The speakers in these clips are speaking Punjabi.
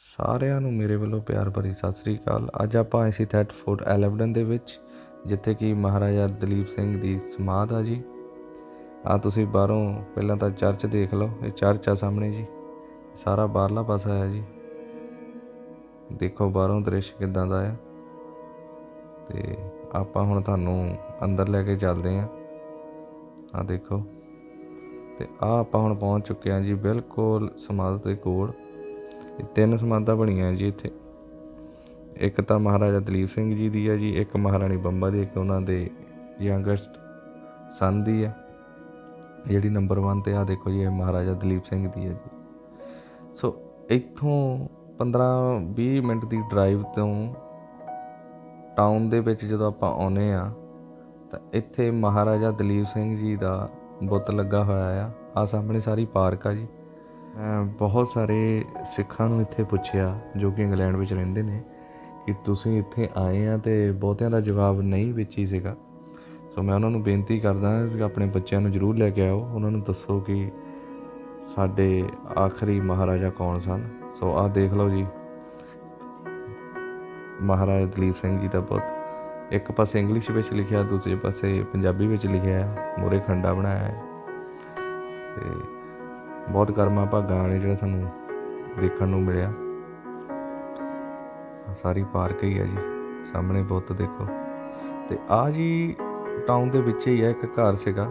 ਸਾਰਿਆਂ ਨੂੰ ਮੇਰੇ ਵੱਲੋਂ ਪਿਆਰ ਭਰੀ ਸਤਿ ਸ੍ਰੀ ਅਕਾਲ। ਅੱਜ ਆਪਾਂ ਆਏ ਸੀ ਥੈਟ ਫੋਰਟ ਐਲਵਡਨ ਦੇ ਵਿੱਚ, ਜਿੱਥੇ ਕਿ ਮਹਾਰਾਜਾ ਦਲੀਪ ਸਿੰਘ ਦੀ ਸਮਾਧ ਆ ਜੀ। ਆ ਤੁਸੀਂ ਬਾਹਰੋਂ ਪਹਿਲਾਂ ਤਾਂ ਚਰਚ ਦੇਖ ਲਓ, ਇਹ ਚਰਚ ਆ ਸਾਹਮਣੇ ਜੀ। ਸਾਰਾ ਬਾਹਰਲਾ ਪਾਸਾ ਹੈ ਜੀ। ਦੇਖੋ ਬਾਹਰੋਂ ਦ੍ਰਿਸ਼ ਕਿਦਾਂ ਦਾ ਆ। ਤੇ ਆਪਾਂ ਹੁਣ ਤੁਹਾਨੂੰ ਅੰਦਰ ਲੈ ਕੇ ਚੱਲਦੇ ਆਂ। ਆ ਦੇਖੋ। ਤੇ ਆ ਆਪਾਂ ਹੁਣ ਪਹੁੰਚ ਚੁੱਕੇ ਆਂ ਜੀ ਬਿਲਕੁਲ ਸਮਾਧ ਦੇ ਕੋਲ। ਤਿੰਨ ਸਮਾਧਾਂ ਬਣੀਆਂ ਜੀ ਇੱਥੇ। ਇੱਕ ਤਾਂ ਮਹਾਰਾਜਾ ਦਲੀਪ ਸਿੰਘ ਜੀ ਦੀ ਹੈ ਜੀ, ਇੱਕ ਮਹਾਰਾਣੀ ਬੰਬਾ ਦੀ, ਇੱਕ ਉਹਨਾਂ ਦੇ ਯੰਗਸਟ ਸਨ ਦੀ ਹੈ ਜਿਹੜੀ ਨੰਬਰ 1 ਤੇ ਆ, ਦੇਖੋ ਜੀ, ਇਹ ਮਹਾਰਾਜਾ ਦਲੀਪ ਸਿੰਘ ਦੀ ਹੈ ਜੀ। ਸੋ ਇੱਥੋਂ 15-20 ਮਿੰਟ ਦੀ ਡਰਾਈਵ ਤੋਂ ਟਾਊਨ ਦੇ ਵਿੱਚ ਜਦੋਂ ਆਪਾਂ ਆਉਨੇ ਆ, ਤਾਂ ਇੱਥੇ ਮਹਾਰਾਜਾ ਦਲੀਪ ਸਿੰਘ ਜੀ ਦਾ ਬੁੱਤ ਲੱਗਾ ਹੋਇਆ ਆ। ਆ ਸਾਹਮਣੇ ਸਾਰੀ ਪਾਰਕ ਆ ਜੀ। ਬਹੁਤ ਸਾਰੇ ਸਿੱਖਾਂ ਨੂੰ ਇੱਥੇ ਪੁੱਛਿਆ, ਜੋ ਕਿ ਇੰਗਲੈਂਡ ਵਿੱਚ ਰਹਿੰਦੇ ਨੇ, ਕਿ ਤੁਸੀਂ ਇੱਥੇ ਆਏ ਆ ਤੇ ਬਹੁਤਿਆਂ ਦਾ ਜਵਾਬ ਨਹੀਂ ਵਿੱਚ ਹੀ ਸੀਗਾ। ਸੋ ਮੈਂ ਉਹਨਾਂ ਨੂੰ ਬੇਨਤੀ ਕਰਦਾ ਕਿ ਆਪਣੇ ਬੱਚਿਆਂ ਨੂੰ ਜ਼ਰੂਰ ਲੈ ਕੇ ਆਓ। ਉਹਨਾਂ ਨੂੰ ਦੱਸੋ ਕਿ ਸਾਡੇ ਆਖਰੀ ਮਹਾਰਾਜਾ ਕੌਣ ਸਨ। ਸੋ ਆਹ ਦੇਖ ਲਓ ਜੀ। ਮਹਾਰਾਜਾ ਦਲੀਪ ਸਿੰਘ ਜੀ ਦਾ ਬੁੱਤ ਇੱਕ ਪਾਸੇ ਇੰਗਲਿਸ਼ ਵਿੱਚ ਲਿਖਿਆ ਦੂਜੇ ਪਾਸੇ ਪੰਜਾਬੀ ਵਿੱਚ ਲਿਖਿਆ ਹੈ ਮੋਰੇ ਖੰਡਾ ਬਣਾਇਆ ਹੈ। ਤੇ ਬਹੁਤ ਕਰਮਾ ਭਾਗਾਂ ਨੇ ਜਿਹੜਾ ਸਾਨੂੰ ਦੇਖਣ ਨੂੰ ਮਿਲਿਆ। ਸਾਰੀ ਪਾਰਕ ਹੀ ਹੈ ਜੀ, ਸਾਹਮਣੇ ਬੁੱਤ ਦੇਖੋ। ਤੇ ਆ ਜੀ ਟਾਊਨ ਦੇ ਵਿੱਚ ਹੀ ਹੈ ਇੱਕ ਘਰ ਸੀਗਾ,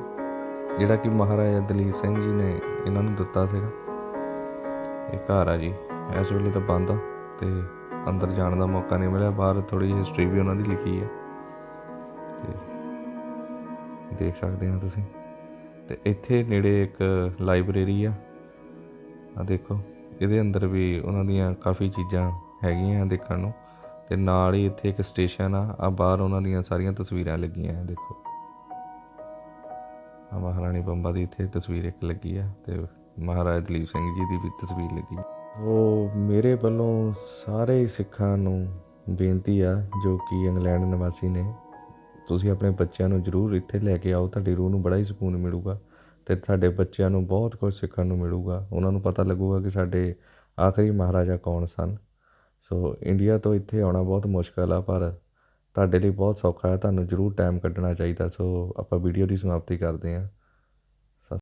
ਜਿਹੜਾ ਕਿ ਮਹਾਰਾਜਾ ਦਲੀਪ ਸਿੰਘ ਜੀ ਨੇ ਇਹਨਾਂ ਨੂੰ ਦਿੱਤਾ ਸੀਗਾ। ਇਹ ਘਰ ਆ ਜੀ, ਇਸ ਵੇਲੇ ਤਾਂ ਬੰਦ ਆ ਤੇ ਅੰਦਰ ਜਾਣ ਦਾ ਮੌਕਾ ਨਹੀਂ ਮਿਲਿਆ, ਬਾਹਰ ਥੋੜੀ ਜਿਹੀ ਹਿਸਟਰੀ ਵੀ ਉਹਨਾਂ ਦੀ ਲਿਖੀ ਹੈ ਤੇ ਦੇਖ ਸਕਦੇ ਹੋ ਤੁਸੀਂ। ਤੇ ਇੱਥੇ ਨੇੜੇ ਇੱਕ ਲਾਇਬ੍ਰੇਰੀ ਆ। ਆ ਦੇਖੋ, ਇਹਦੇ ਅੰਦਰ ਵੀ ਉਹਨਾਂ ਦੀਆਂ ਕਾਫੀ ਚੀਜ਼ਾਂ ਹੈਗੀਆਂ ਦੇਖਣ ਨੂੰ। ਤੇ ਨਾਲ ਹੀ ਇੱਥੇ ਇੱਕ ਸਟੇਸ਼ਨ ਆ ਆ ਬਾਹਰ ਉਹਨਾਂ ਦੀਆਂ ਸਾਰੀਆਂ ਤਸਵੀਰਾਂ ਲੱਗੀਆਂ ਆ, ਦੇਖੋ। ਆ ਮਹਾਰਾਣੀ ਬੰਬਾ ਦੀ ਇੱਥੇ ਤਸਵੀਰ ਇੱਕ ਲੱਗੀ ਆ ਤੇ ਮਹਾਰਾਜਾ ਦਲੀਪ ਸਿੰਘ ਜੀ ਦੀ ਵੀ ਤਸਵੀਰ ਲੱਗੀ। ਉਹ ਮੇਰੇ ਵੱਲੋਂ ਸਾਰੇ ਸਿੱਖਾਂ ਨੂੰ ਬੇਨਤੀ ਆ, ਜੋ ਕਿ ਇੰਗਲੈਂਡ ਨਿਵਾਸੀ ਨੇ ਤੁਸੀਂ ਆਪਣੇ ਬੱਚਿਆਂ ਨੂੰ ਜ਼ਰੂਰ ਇੱਥੇ ਲੈ ਕੇ ਆਓ, ਤੁਹਾਡੀ ਰੂਹ ਨੂੰ ਬੜਾ ਹੀ ਸਕੂਨ ਮਿਲੂਗਾ ਅਤੇ ਤੁਹਾਡੇ ਬੱਚਿਆਂ ਨੂੰ ਬਹੁਤ ਕੁਝ ਸਿੱਖਣ ਨੂੰ ਮਿਲੂਗਾ। ਉਹਨਾਂ ਨੂੰ ਪਤਾ ਲੱਗੂਗਾ ਕਿ ਸਾਡੇ ਆਖਰੀ ਮਹਾਰਾਜਾ ਕੌਣ ਸਨ। ਸੋ ਇੰਡੀਆ ਤੋਂ ਇੱਥੇ ਆਉਣਾ ਬਹੁਤ ਮੁਸ਼ਕਲ ਆ, ਪਰ ਤੁਹਾਡੇ ਲਈ ਬਹੁਤ ਸੌਖਾ ਹੈ, ਤੁਹਾਨੂੰ ਜ਼ਰੂਰ ਟਾਈਮ ਕੱਢਣਾ ਚਾਹੀਦਾ। ਸੋ ਆਪਾਂ ਵੀਡੀਓ ਦੀ ਸਮਾਪਤੀ ਕਰਦੇ ਹਾਂ।